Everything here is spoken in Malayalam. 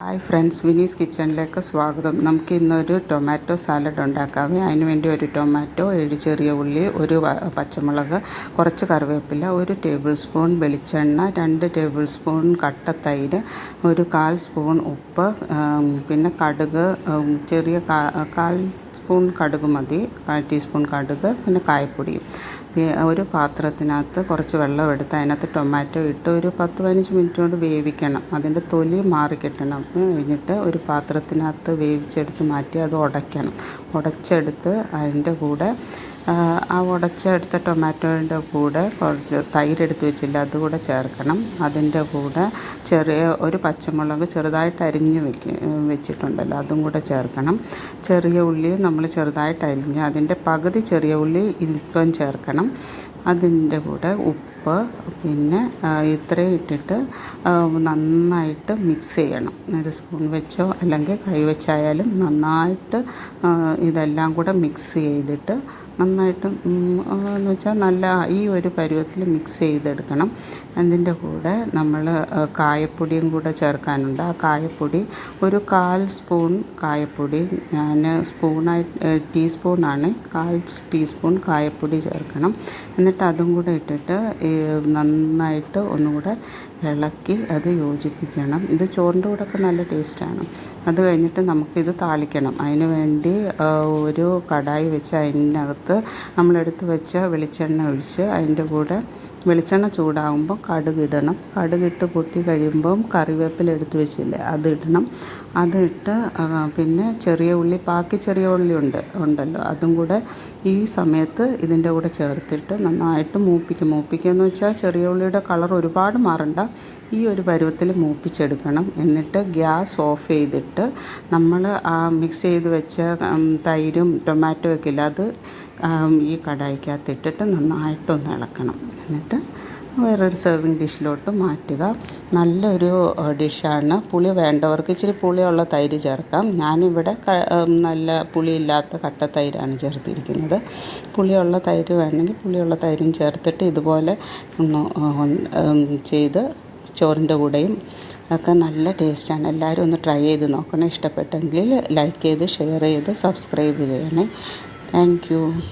ഹായ് ഫ്രണ്ട്സ് വിനീസ് കിച്ചണിലേക്ക് സ്വാഗതം. നമുക്ക് ഇന്നൊരു ടൊമാറ്റോ സാലഡ് അതിന് വേണ്ടി ഒരു ടൊമാറ്റോ ഏഴ് ചെറിയ ഉള്ളി ഒരു പച്ചമുളക് കുറച്ച് കറിവേപ്പില ഒരു ടേബിൾ സ്പൂൺ വെളിച്ചെണ്ണ രണ്ട് ടേബിൾ സ്പൂൺ കട്ട തൈര് ഒരു കാൽ സ്പൂൺ ഉപ്പ് പിന്നെ കടുക് ചെറിയ കാൽ സ്പൂൺ കടുക് മതി. കാൽ ടീസ്പൂൺ കടുക് പിന്നെ കായപ്പൊടിയും ഒരു പാത്രത്തിനകത്ത് കുറച്ച് വെള്ളം എടുത്ത് അതിനകത്ത് ടൊമാറ്റോ ഇട്ട് ഒരു പത്ത് പതിനഞ്ച് മിനിറ്റ് കൊണ്ട് വേവിക്കണം. അതിന്റെ തൊലി മാറിക്കിട്ടണം കഴിഞ്ഞിട്ട് ഒരു പാത്രത്തിനകത്ത് വേവിച്ചെടുത്ത് മാറ്റി അത് ഉടയ്ക്കണം. ഉടച്ചെടുത്ത് അതിന്റെ കൂടെ ആ, ഉടച്ചെടുത്ത ടൊമാറ്റോന്റെ കൂടെ കുറച്ച് തൈരെടുത്ത് വെച്ചില്ല അതുകൂടെ ചേർക്കണം. അതിന്റെ കൂടെ ചെറിയ ഒരു പച്ചമുളക് ചെറുതായിട്ട് അരിഞ്ഞ് വെക്ക വെച്ചിട്ടുണ്ടല്ലോ അതും കൂടെ ചേർക്കണം. ചെറിയ ഉള്ളി നമ്മൾ ചെറുതായിട്ട് അരിഞ്ഞ് അതിന്റെ പകുതി ചെറിയ ഉള്ളി ഇപ്പം ചേർക്കണം. അതിന്റെ കൂടെ ഉപ്പ് പിന്നെ ആ, ഇത്രയും ഇട്ടിട്ട് നന്നായിട്ട് മിക്സ് ചെയ്യണം. ഒരു സ്പൂൺ വെച്ചോ അല്ലെങ്കിൽ കൈ വെച്ചായാലും നന്നായിട്ട് ഇതെല്ലാം കൂടെ മിക്സ് ചെയ്തിട്ട് നന്നായിട്ട് എന്ന് വെച്ചാൽ നല്ല ഈ ഒരു പരുവത്തിൽ മിക്സ് ചെയ്തെടുക്കണം. അതിന്റെ കൂടെ നമ്മൾ കായപ്പൊടിയും കൂടെ ചേർക്കാനുണ്ട്. ആ കായപ്പൊടി ഒരു കാൽ സ്പൂൺ കായപ്പൊടി ഞാൻ സ്പൂണായി ടീസ്പൂണാണ് കാൽ ടീസ്പൂൺ കായപ്പൊടി ചേർക്കണം. എന്നിട്ട് അതും കൂടെ ഇട്ടിട്ട് ഈ നന്നായിട്ട് ഒന്നുകൂടെ ഇളക്കി അത് യോജിപ്പിക്കണം. ഇത് ചോറിന്റെ കൂടെയൊക്കെ നല്ല ടേസ്റ്റാണ്. അത് കഴിഞ്ഞിട്ട് നമുക്കിത് താളിക്കണം. അതിന് വേണ്ടി ഒരു കടായി വെച്ച് അതിനകത്ത് നമ്മളെടുത്ത് വെച്ച വെളിച്ചെണ്ണ ഒഴിച്ച് അതിന്റെ കൂടെ വെളിച്ചെണ്ണ ചൂടാകുമ്പോൾ കടുക് ഇടണം. കടുകിട്ട് പൊട്ടി കഴിയുമ്പം കറിവേപ്പില എടുത്ത് വെച്ചില്ലേ അത് ഇടണം. അതിട്ട് പിന്നെ ചെറിയ ഉള്ളി ബാക്കി ചെറിയ ഉള്ളി ഉണ്ട് ഉണ്ടല്ലോ. അതും കൂടെ ഈ സമയത്ത് ഇതിന്റെ കൂടെ ചേർത്തിട്ട് നന്നായിട്ട് മൂപ്പിക്കും. മൂപ്പിക്കുക എന്ന് വെച്ചാൽ ചെറിയ ഉള്ളിയുടെ കളർ ഒരുപാട് മാറണ്ട. ഈ ഒരു പരുവത്തിൽ മൂപ്പിച്ചെടുക്കണം. എന്നിട്ട് ഗ്യാസ് ഓഫ് ചെയ്തിട്ട് നമ്മൾ ആ മിക്സ് ചെയ്ത് വെച്ച തൈരും ടൊമാറ്റോ ഒക്കെ ഇല്ല അത് ഈ കടായിക്കകത്ത് ഇട്ടിട്ട് നന്നായിട്ടൊന്ന് ഇളക്കണം. എന്നിട്ട് വേറൊരു സെർവിങ് ഡിഷിലോട്ട് മാറ്റുക. നല്ലൊരു ഡിഷാണ് പുളി വേണ്ടവർക്ക് ഇച്ചിരി പുളിയുള്ള തൈര് ചേർക്കാം. ഞാനിവിടെ നല്ല പുളിയില്ലാത്ത കട്ട തൈരാണ് ചേർത്തിരിക്കുന്നത്. പുളിയുള്ള തൈര് വേണമെങ്കിൽ പുളിയുള്ള തൈരും ചേർത്തിട്ട് ഇതുപോലെ ഒന്ന് ചെയ്ത് ചോറിന്റെ കൂടെയും ഒക്കെ നല്ല ടേസ്റ്റാണ് എല്ലാവരും ഒന്ന് ട്രൈ ചെയ്ത് നോക്കണം. ഇഷ്ടപ്പെട്ടെങ്കിൽ ലൈക്ക് ചെയ്ത് ഷെയർ ചെയ്ത് സബ്സ്ക്രൈബ് ചെയ്യണേ. Thank you.